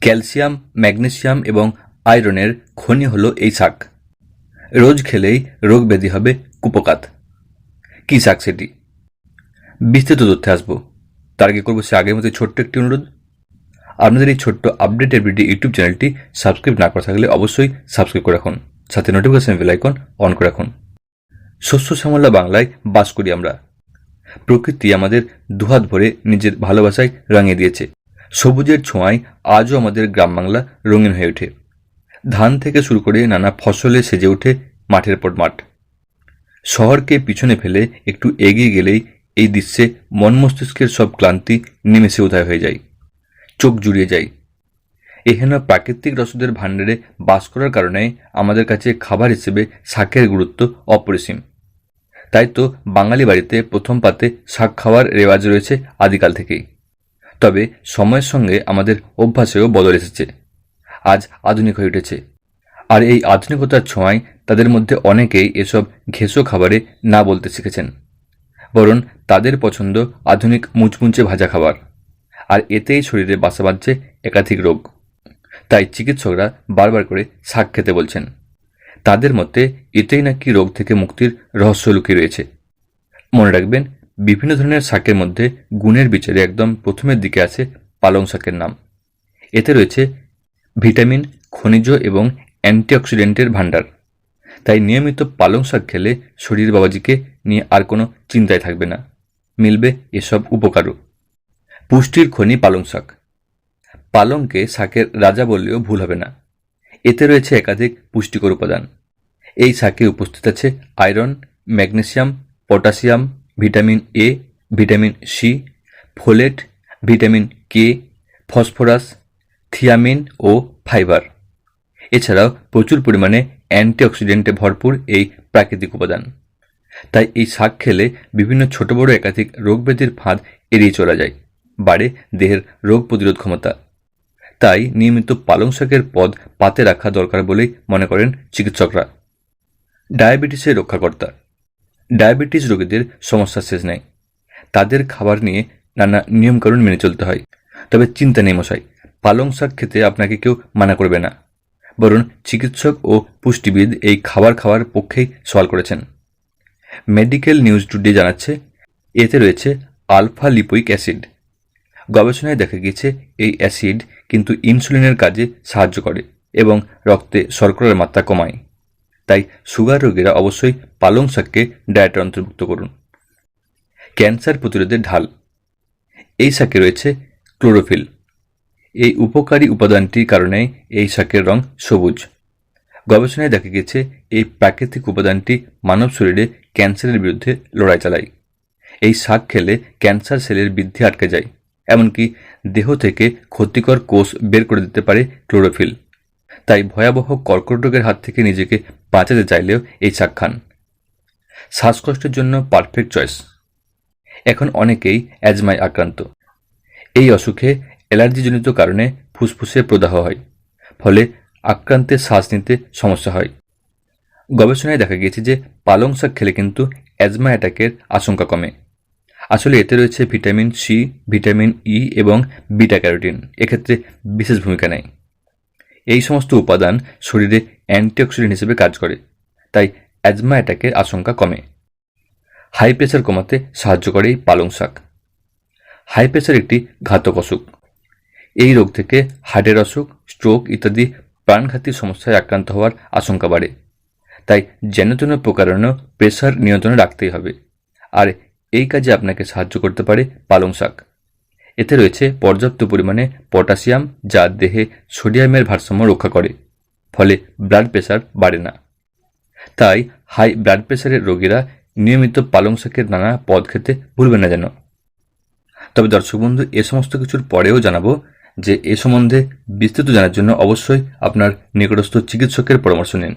Calcium, magnesium এবং আয়রনের খনি হলো এই শাক। রোজ খেলেই রোগ ব্যাধি হবে কুপকাত। কী শাক সেটি? বিস্তৃত তথ্যে আসব। তার আগে করব সে আগের মতো ছোট্ট একটি অনুরোধ। আপনাদের এই ছোট্ট আপডেট এভরিডে ইউটিউব চ্যানেলটি সাবস্ক্রাইব না করা থাকলে অবশ্যই সাবস্ক্রাইব করে রাখুন। সাথে নোটিফিকেশন বেল আইকন অন করে রাখুন। শস্য শ্যামলা বাংলায় বাস করি আমরা। প্রকৃতি আমাদের দুহাত ভরে নিজের ভালোবাসায় রাঙিয়ে দিয়েছে। সবুজের ছোঁয়ায় আজও আমাদের গ্রাম বাংলা রঙিন হয়ে ওঠে। ধান থেকে শুরু করে নানা ফসলে সেজে ওঠে মাঠের পর মাঠ। শহরকে পিছনে ফেলে একটু এগিয়ে গেলেই এই দৃশ্যে মন মস্তিষ্কের সব ক্লান্তি নিমেষে উদয় হয়ে যায়, চোখ জুড়িয়ে যায়। এহেন প্রাকৃতিক রসদের ভাণ্ডারে বাস করার কারণে আমাদের কাছে খাবার হিসেবে শাকের গুরুত্ব অপরিসীম। তাই তো বাঙালি বাড়িতে প্রথম পাতে শাক খাওয়ার রেওয়াজ রয়েছে আদিকাল থেকেই। তবে সময়ের সঙ্গে আমাদের অভ্যাসেও বদল এসেছে। আজ আধুনিক হয়ে উঠেছে। আর এই আধুনিকতার ছোঁয়ায় তাদের মধ্যে অনেকেই এসব ঘেঁষো খাবারে না বলতে শিখেছেন। বরং তাদের পছন্দ আধুনিক মুচমুচে ভাজা খাবার। আর এতেই শরীরে বাসা বাঁধছে একাধিক রোগ। তাই চিকিৎসকরা বারবার করে শাক খেতে বলছেন। তাদের মতে এতেই নাকি রোগ থেকে মুক্তির রহস্য লুকিয়ে রয়েছে। মনে রাখবেন বিভিন্ন ধরনের শাকের মধ্যে গুণের বিচারে একদম প্রথমের দিকে আছে পালং শাকের নাম। এতে রয়েছে ভিটামিন, খনিজ এবং অ্যান্টিঅক্সিডেন্টের ভাণ্ডার। তাই নিয়মিত পালং শাক খেলে শরীর বাবাজিকে নিয়ে আর কোনো চিন্তায় থাকবে না। মিলবে এসব উপকারও। পুষ্টির খনি পালং শাক। পালংকে শাকের রাজা বললেও ভুল হবে না। এতে রয়েছে একাধিক পুষ্টিকর উপাদান। এই শাকে উপস্থিত আছে iron, magnesium, potassium vitamin A vitamin C folate vitamin K phosphorus thiamine O fibre এছাড়াও প্রচুর পরিমাণে অ্যান্টিঅক্সিডেন্টে ভরপুর এই প্রাকৃতিক উপাদান। তাই এই শাক খেলে বিভিন্ন ছোট বড় একাধিক রোগব্যাধির ফাঁদ এড়িয়ে চলা যায়, বাড়ে দেহের রোগ প্রতিরোধ ক্ষমতা। তাই নিয়মিত পালং শাকের পদ পাতে রাখা দরকার বলেই মনে করেন চিকিৎসকরা। ডায়াবেটিসের রক্ষাকর্তা ডায়াবেটিস রোগীদের সমস্যা শেষ নেই। তাদের খাবার নিয়ে নানা নিয়মকানুন মেনে চলতে হয়। তবে চিন্তা নেই মশাই, পালং শাক খেতে আপনাকে কেউ মানা করবে না। বরং চিকিৎসক ও পুষ্টিবিদ এই খাবার খাওয়ার পক্ষেই সওয়াল করেছেন। মেডিকেল নিউজ টুডে জানাচ্ছে, এতে রয়েছে আলফা লিপোইক অ্যাসিড। গবেষণায় দেখা গিয়েছে, এই অ্যাসিড কিন্তু ইনসুলিনের কাজে সাহায্য করে এবং রক্তে শর্করার মাত্রা কমায়। তাই সুগার রোগীরা অবশ্যই পালং শাককে ডায়েটে অন্তর্ভুক্ত করুন। ক্যান্সার প্রতিরোধের ঢাল। এই শাকে রয়েছে ক্লোরোফিল। এই উপকারী উপাদানটির কারণে এই শাকের রং সবুজ। গবেষণায় দেখা গেছে এই প্রাকৃতিক উপাদানটি মানব শরীরে ক্যান্সারের বিরুদ্ধে লড়াই চালায়। এই শাক খেলে ক্যান্সার সেলের বৃদ্ধি আটকে যায়, এমনকি দেহ থেকে ক্ষতিকর কোষ বের করে দিতে পারে ক্লোরোফিল। তাই ভয়াবহ কর্কট রোগের হাত থেকে নিজেকে বাঁচাতে চাইলেও এই শাক খান। শ্বাসকষ্টের জন্য পারফেক্ট চয়েস এখন অনেকেই অ্যাজমায় আক্রান্ত। এই অসুখে অ্যালার্জিজনিত কারণে ফুসফুসে প্রদাহ হয়, ফলে আক্রান্তের শ্বাস নিতে সমস্যা হয়। গবেষণায় দেখা গিয়েছে যে পালং শাক খেলে কিন্তু অ্যাজমা অ্যাটাকের আশঙ্কা কমে। আসলে এতে রয়েছে ভিটামিন সি, ভিটামিন ই এবং বিটা ক্যারোটিন। এক্ষেত্রে বিশেষ ভূমিকা নেয়। এই সমস্ত উপাদান শরীরে অ্যান্টিঅক্সিডেন্ট হিসেবে কাজ করে, তাই অ্যাজমা অ্যাটাকের আশঙ্কা কমে। হাই প্রেশার কমাতে সাহায্য করে এই পালং শাক। হাই প্রেশার একটি ঘাতক অসুখ। এই রোগ থেকে হার্টের অসুখ, স্ট্রোক ইত্যাদি প্রাণঘাতী সমস্যায় আক্রান্ত হওয়ার আশঙ্কা বাড়ে। তাই যেন তেন প্রকারেণ প্রেশার নিয়ন্ত্রণে রাখতেই হবে। আর এই কাজে আপনাকে সাহায্য করতে পারে পালং শাক। এতে রয়েছে পর্যাপ্ত পরিমাণে পটাশিয়াম, যা দেহে সোডিয়ামের ভারসাম্য রক্ষা করে, ফলে ব্লাড প্রেশার বাড়ে না। তাই হাই ব্লাড প্রেশারের রোগীরা নিয়মিত পালং শাকের নানা পদ খেতে ভুলবেন না যেন। তবে দর্শক বন্ধু, এ সমস্ত কিছুর পরেও জানাব যে এ সম্বন্ধে বিস্তৃত জানার জন্য অবশ্যই আপনার নিকটস্থ চিকিৎসকের পরামর্শ নিন।